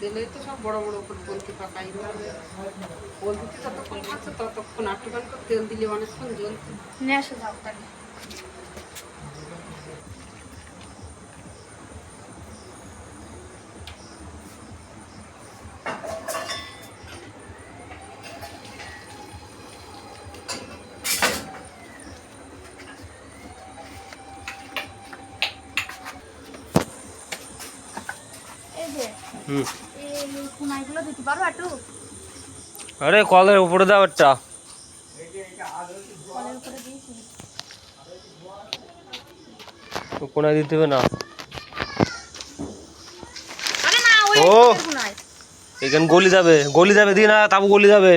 তেলেই তো সব বড় বড় করে পোলট্রি পাকাই পোলট্রিতে যতক্ষণ খাচ্ছে ততক্ষণ আটটুখান তেল দিলে অনেকক্ষণ জ্বলছে নিয়ে আসো যাও তাহলে এই যে হুম এই কুনাইগুলো দিতে পারো একটু আরে কলের উপরে দাও একটা। কোনায় দিতে হবে না। আরে না ওই ও। এখানে গলি যাবে। গলি যাবে দি না তাবু গলি যাবে।